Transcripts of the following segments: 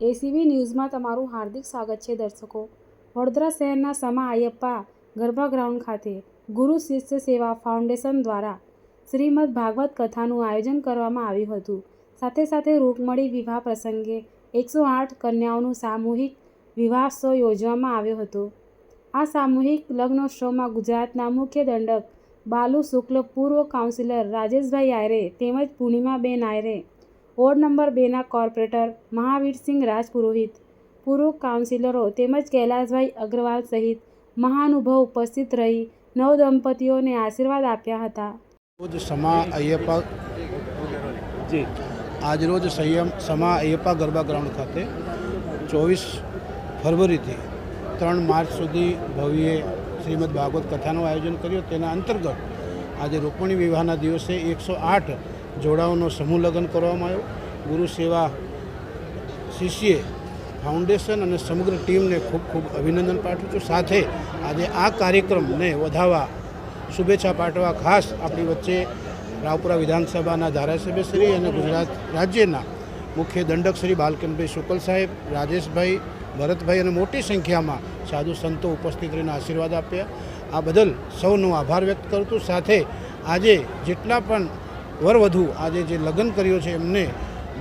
ACB ન્યૂઝમાં તમારું હાર્દિક સ્વાગત છે, દર્શકો. વડોદરા શહેરના સમા અયપ્પા ગરબા ગ્રાઉન્ડ ખાતે ગુરુ શિષ્ય સેવા ફાઉન્ડેશન દ્વારા શ્રીમદ ભાગવત કથાનું આયોજન કરવામાં આવ્યું હતું. સાથે સાથે રૂકમણી વિવાહ પ્રસંગે એકસો આઠ કન્યાઓનું સામૂહિક વિવાહોત્સવ યોજવામાં આવ્યો હતો. આ સામૂહિક લગ્નોત્સવમાં ગુજરાતના મુખ્ય દંડક બાલુ શુક્લ પૂર્વ કાઉન્સિલર રાજેશભાઈ આયરે તેમજ પૂર્ણિમાબેન આયરે વોર્ડ નંબર બેના કોર્પોરેટર મહાવીરસિંહ રાજપુરોહિત પૂર્વ કાઉન્સિલરો તેમજ કૈલાસભાઈ અગ્રવાલ સહિત મહાનુભાવ ઉપસ્થિત રહી નવ દંપતીઓને આશીર્વાદ આપ્યા હતા. રોજ સમા અയ്યપ્પા જી. આજરોજ સંયમ સમા અયપ્પા ગરબા ગ્રાઉન્ડ ખાતે ચોવીસ ફરવરીથી ત્રણ માર્ચ સુધી ભવ્યે શ્રીમદ ભાગવત કથાનું આયોજન કર્યું. તેના અંતર્ગત આજે રૂકમણી વિવાહના દિવસે એકસો આઠ જોડાઓનો સમૂહ લગ્ન કરવામાં આવ્યો. ગુરુ સેવા શિષ્યે ફાઉન્ડેશન અને સમગ્ર ટીમને ખૂબ ખૂબ અભિનંદન પાઠવું છું. સાથે આજે આ કાર્યક્રમને વધાવવા શુભેચ્છા પાઠવા ખાસ આપણી વચ્ચે રાવપુરા વિધાનસભાના ધારાસભ્યશ્રી અને ગુજરાત રાજ્યના મુખ્ય દંડક શ્રી બાલકનભાઈ શુકલ સાહેબ, રાજેશભાઈ ભરતભાઈ અને મોટી સંખ્યામાં સાધુ સંતો ઉપસ્થિત રહીને આશીર્વાદ આપ્યા. આ બદલ સૌનો આભાર વ્યક્ત કરું છું. સાથે આજે જેટલા પણ વરવધુ આજે જે લગ્ન કર્યો છે, એમને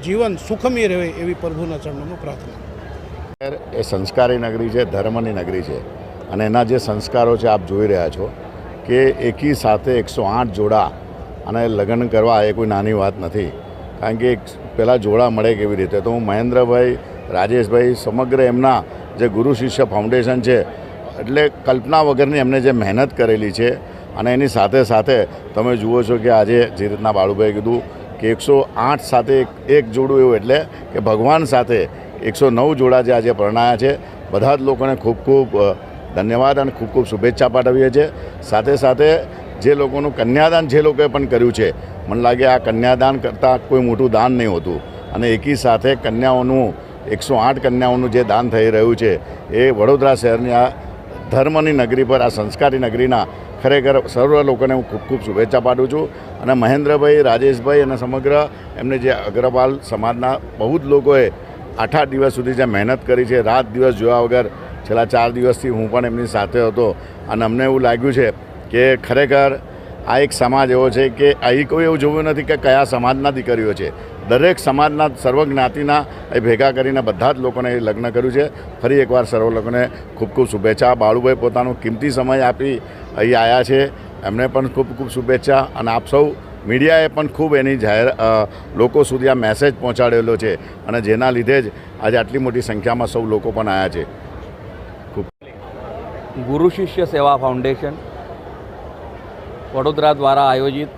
જીવન સુખમય રહે એવી પ્રભુના ચરણોમાં પ્રાર્થના. એ સંસ્કારી નગરી છે, ધર્મની નગરી છે. અને એના જે સંસ્કારો છે, આપ જોઈ રહ્યા છો કે એકી સાથે એકસો આઠ જોડા અને લગ્ન કરવા એ કોઈ નાની વાત નથી. કારણ કે પહેલાં જોડા મળે કેવી રીતે? તો હું મહેન્દ્રભાઈ, રાજેશભાઈ સમગ્ર એમના જે ગુરુ શિષ્ય ફાઉન્ડેશન છે, એટલે કલ્પના વગરની એમને જે મહેનત કરેલી છે અને એની સાથે સાથે તમે જુઓ છો કે આજે જે રીતના બાળુભાઈ કીધું કે એકસો આઠ સાથે એક જોડું એવું એટલે કે ભગવાન સાથે એકસો નવ જોડા જે આજે પરણાયા છે. બધા જ લોકોને ખૂબ ખૂબ ધન્યવાદ અને ખૂબ ખૂબ શુભેચ્છા પાઠવીએ છીએ. સાથે સાથે જે લોકોનું કન્યાદાન જે લોકોએ પણ કર્યું છે, મને લાગે આ કન્યાદાન કરતાં કોઈ મોટું દાન નહીં હોતું. અને એકી સાથે કન્યાઓનું, એકસો આઠ કન્યાઓનું જે દાન થઈ રહ્યું છે, એ વડોદરા શહેરની આ ધર્મની નગરી પર, આ સંસ્કારી નગરીના ખરેખર સર્વ લોકોને હું ખૂબ ખૂબ શુભેચ્છા પાડું છું અને મહેન્દ્રભાઈ, રાજેશભાઈ અને સમગ્ર એમને જે અગ્રવાલ સમાજના બહુ જ લોકોએ આઠ આઠ દિવસ સુધી જે મહેનત કરી છે, રાત દિવસ જોયા વગર, છેલ્લા ચાર દિવસથી હું પણ એમની સાથે હતો અને અમને એવું લાગ્યું છે કે ખરેખર આ એક સમાજ એવો છે કે અહીં કોઈ એવું જોયું નથી કે કયા સમાજના દીકરીઓ છે. દરેક સમાજના સર્વ જ્ઞાતિના એ ભેગા કરીને બધા જ લોકોને એ લગ્ન કર્યું છે. ફરી એકવાર સર્વ લોકોને ખૂબ ખૂબ શુભેચ્છા. બાળુભાઈ પોતાનો કિંમતી સમય આપી અહીં આવ્યા છે. એમને પણ ખૂબ ખૂબ શુભેચ્છા અને આપ સૌ મીડિયાએ પણ ખૂબ એની જાહેર લોકો સુધી આ મેસેજ પહોંચાડેલો છે અને જેના લીધે જ આજે આટલી મોટી સંખ્યામાં સૌ લોકો પણ આવ્યા છે. ખૂબ. ગુરુ શિષ્ય સેવા ફાઉન્ડેશન વડોદરા દ્વારા આયોજિત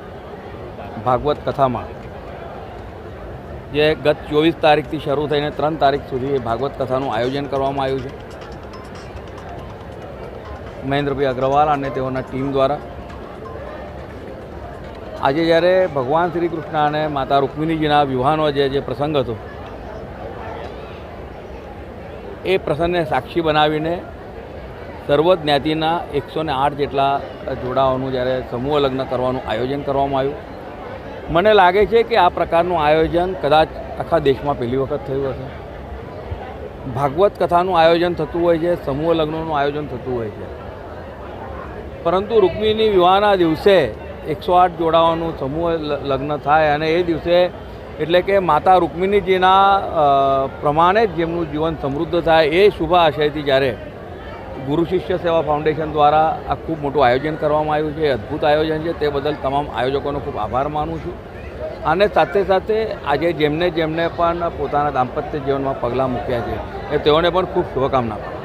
ભાગવત કથામાં જે ગત ચોવીસ તારીખથી શરૂ થઈને ત્રણ તારીખ સુધી એ ભાગવત કથાનું આયોજન કરવામાં આવ્યું છે. મહેન્દ્રભાઈ અગ્રવાલ અને તેઓના ટીમ દ્વારા આજે જ્યારે ભગવાન શ્રી કૃષ્ણ અને માતા રૂક્મિણીજીના વિવાહનો જે જે પ્રસંગ હતો, એ પ્રસંગને સાક્ષી બનાવીને સર્વ જ્ઞાતિના એકસો ને આઠ જેટલા જોડાઓનું જ્યારે સમૂહ લગ્ન કરવાનું આયોજન કરવામાં આવ્યું. મને લાગે છે કે આ પ્રકારનું આયોજન કદાચ આખા દેશમાં પહેલી વખત થયું હશે. ભાગવત કથાનું આયોજન થતું હોય છે, સમૂહ લગ્નોનું આયોજન થતું હોય છે. પરંતુ રૂક્મિણી વિવાહના દિવસે એકસો આઠ જોડાવાનું સમૂહ લગ્ન થાય અને એ દિવસે એટલે કે માતા રૂક્મિણીજીના પ્રમાણે જ જેમનું જીવન સમૃદ્ધ થાય એ શુભ આશયથી જ્યારે ગુરુ શિષ્ય સેવા ફાઉન્ડેશન દ્વારા આ ખૂબ મોટું આયોજન કરવામાં આવ્યું છે અદ્ભુત આયોજન છે, તે બદલ તમામ આયોજકોનો ખૂબ આભાર માનું છું અને સાથે સાથે આજે જેમને જેમને પણ પોતાના દાંપત્ય જીવનમાં પગલાં મૂક્યા છે, એ તેઓને પણ ખૂબ શુભકામના પાઠવું.